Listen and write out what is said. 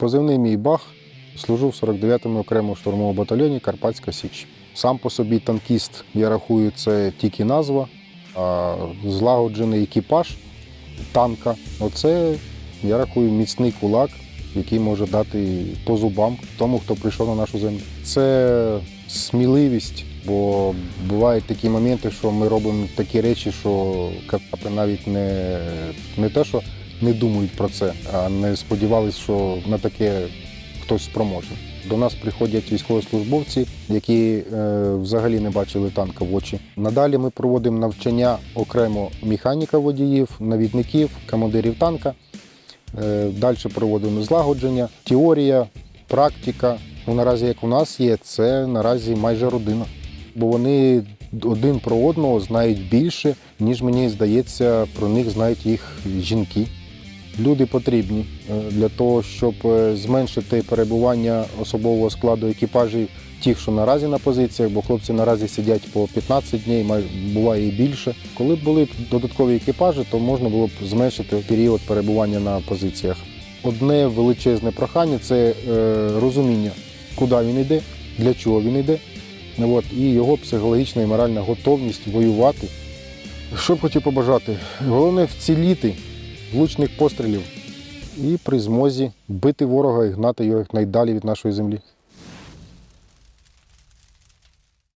Позивний мій бах. Служу в 49-му окремому штурмовому батальйоні Карпатська Січ. Сам по собі танкіст, я рахую, це тільки назва, а злагоджений екіпаж танка. Оце, я рахую, міцний кулак, який може дати по зубам тому, хто прийшов на нашу землю. Це сміливість, бо бувають такі моменти, що ми робимо такі речі, що навіть не, не те, що не думають про це, а не сподівалися, що на таке хтось спроможний. До нас приходять військовослужбовці, які е, взагалі не бачили танка в очі. Надалі ми проводимо навчання окремо механіка водіїв, навідників, командирів танка. Е, Далі проводимо злагодження, теорія, практика. Ну, наразі, як у нас є, це наразі майже родина. Бо вони один про одного знають більше, ніж мені здається, про них знають їх жінки. Люди потрібні е, для того, щоб е, зменшити перебування особового складу екіпажів тих, що наразі на позиціях, бо хлопці наразі сидять по 15 днів, буває і більше. Коли б були додаткові екіпажі, то можна було б зменшити період перебування на позиціях. Одне величезне прохання це е, розуміння, куди він йде, для чого він йде, Ну, і його психологічна і моральна готовність воювати. Що б хотів побажати? Головне вціліти влучних пострілів і при змозі бити ворога і гнати його якнайдалі від нашої землі.